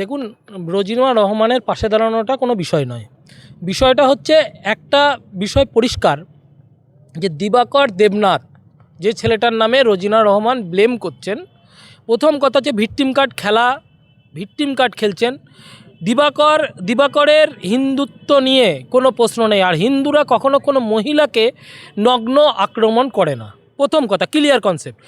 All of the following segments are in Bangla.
দেখুন রোজিনা রহমানের পাশে দাঁড়ানোটা কোনো বিষয় নয়। বিষয়টা হচ্ছে একটা বিষয় পরিষ্কার যে দিবাকর দেবনাথ যে ছেলেটার নামে রোজিনা রহমান ব্লেম করছেন, প্রথম কথা হচ্ছে ভিকটিম কার্ড খেলা ভিকটিম কার্ড খেলছেন। দিবাকর, দিবাকরের হিন্দুত্ব নিয়ে কোনো প্রশ্ন নেই, আর হিন্দুরা কখনো কোনো মহিলাকে নগ্ন আক্রমণ করে না। প্রথম কথা ক্লিয়ার কনসেপ্ট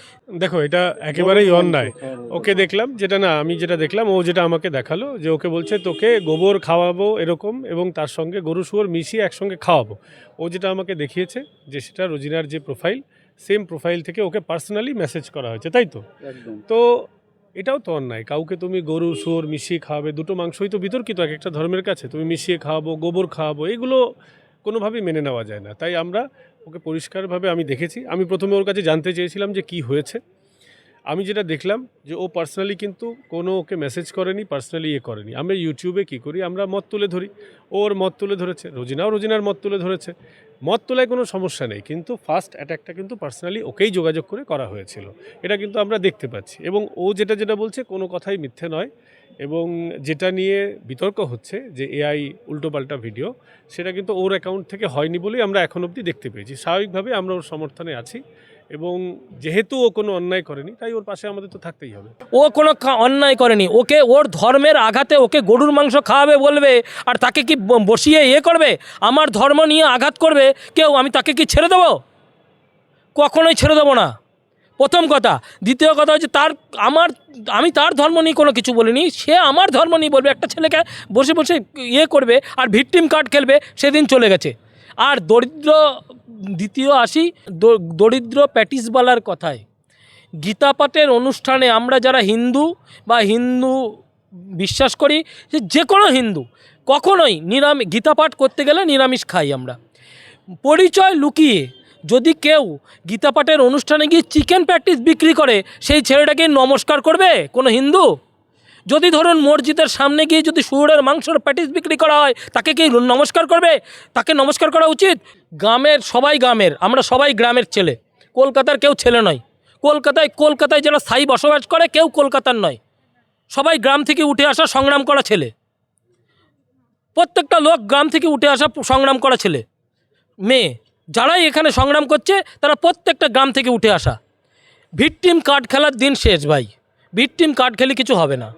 দেখো এটা একেবারেই অন্যায়। ওকে দেখলাম যেটা না আমি যেটা দেখলাম ও যেটা আমাকে দেখাল যে ওকে বলছে তোকে গোবর খাওয়াবো এরকম এবং তার সঙ্গে গরু শুয়োর মিশিয়ে একসঙ্গে খাওয়াবো। ও যেটা আমাকে দেখিয়েছে যে সেটা রোজিনার যে প্রোফাইল সেম প্রোফাইল থেকে ওকে পার্সোনালি মেসেজ করা হয়েছে তাই তো? তো এটাও তো অন্যায়। কাউকে তুমি গরু শুয়োর মিশিয়ে খাওয়াবে দুটো মাংসই তো বিতর্কিত এক একটা ধর্মের কাছে। তুমি মিশিয়ে খাওয়াবো গোবর খাওয়াবো এগুলো কোনোভাবেই মেনে নেওয়া যায় না। তাই আমরা ওকে পরিষ্কারভাবে আমি দেখেছি। আমি প্রথমে ওর কাছে জানতে চেয়েছিলাম যে কি হয়েছে। আমি যেটা দেখলাম যে ও পার্সোনালি কিন্তু কোনো ওকে মেসেজ করেনি পার্সোনালি ইয়ে করেনি। আমরা ইউটিউবে কী করি? আমরা মত তুলে ধরি। ওর মত তুলে ধরেছে, রোজিনাও রোজিনার মত তুলে ধরেছে। মত তোলায় কোনো সমস্যা নেই, কিন্তু ফার্স্ট অ্যাটাকটা কিন্তু পার্সোনালি ওকেই যোগাযোগ করে করা হয়েছিল। এটা কিন্তু আমরা দেখতে পাচ্ছি। এবং ও যেটা যেটা বলছে কোনো কথাই মিথ্যে নয়। এবং যেটা নিয়ে বিতর্ক হচ্ছে যে এআই উল্টোপাল্টা ভিডিও, সেটা কিন্তু ওর অ্যাকাউন্ট থেকে হয়নি বলেই আমরা এখন অবধি দেখতে পেয়েছি। স্বাভাবিকভাবে আমরা ওর সমর্থনে আছি। এবং যেহেতু ও কোনো অন্যায় করেনি, তাই ওর পাশে আমাদের তো থাকতেই হবে। ও কোনো অন্যায় করেনি। ওকে ওর ধর্মের আঘাতে ওকে গরুর মাংস খাওয়াবে বলবে, আর তাকে কি বসিয়ে ইয়ে করবে? আমার ধর্ম নিয়ে আঘাত করবে কেউ, আমি তাকে কি ছেড়ে দেবো? কখনোই ছেড়ে দেবো না। প্রথম কথা। দ্বিতীয় কথা হচ্ছে তার, আমার, আমি তার ধর্ম নিয়ে কোনো কিছু বলিনি। সে আমার ধর্ম নিয়ে বলবে, একটা ছেলেকে বসে বসে ইয়ে করবে, আর ভিকটিম কার্ড খেলবে, সেদিন চলে গেছে। আর দরিদ্র, দ্বিতীয় আসি দরিদ্র প্যাটিসওয়ালার কথায়। গীতাপাঠের অনুষ্ঠানে আমরা যারা হিন্দু বা হিন্দু বিশ্বাস করি, যে যে কোনো হিন্দু, কখনোই নিরামিষ গীতাপাঠ করতে গেলে নিরামিষ খাই আমরা। পরিচয় লুকিয়ে যদি কেউ গীতাপাঠের অনুষ্ঠানে গিয়ে চিকেন প্র্যাকটিস বিক্রি করে, সেই ছেলেটাকে নমস্কার করবে কোনো হিন্দু? যদি ধরুন মসজিদের সামনে গিয়ে যদি শুয়োরের মাংসের প্যাটিস বিক্রি করা হয়, তাকে কি নমস্কার করবে? তাকে নমস্কার করা উচিত? গ্রামের সবাই গ্রামের, আমরা সবাই গ্রামের ছেলে। কলকাতার কেউ ছেলে নয়। কলকাতায় কলকাতায় যারা স্থায়ী বসবাস করে, কেউ কলকাতার নয়। সবাই গ্রাম থেকে উঠে আসা সংগ্রাম করা ছেলে। প্রত্যেকটা লোক গ্রাম থেকে উঠে আসা সংগ্রাম করা ছেলে। মেয়ে, যারাই এখানে সংগ্রাম করছে, তারা প্রত্যেকটা গ্রাম থেকে উঠে আসা। ভিকটিম কার্ড খেলার দিন শেষ ভাই। ভিকটিম কার্ড খেলে কিছু হবে না।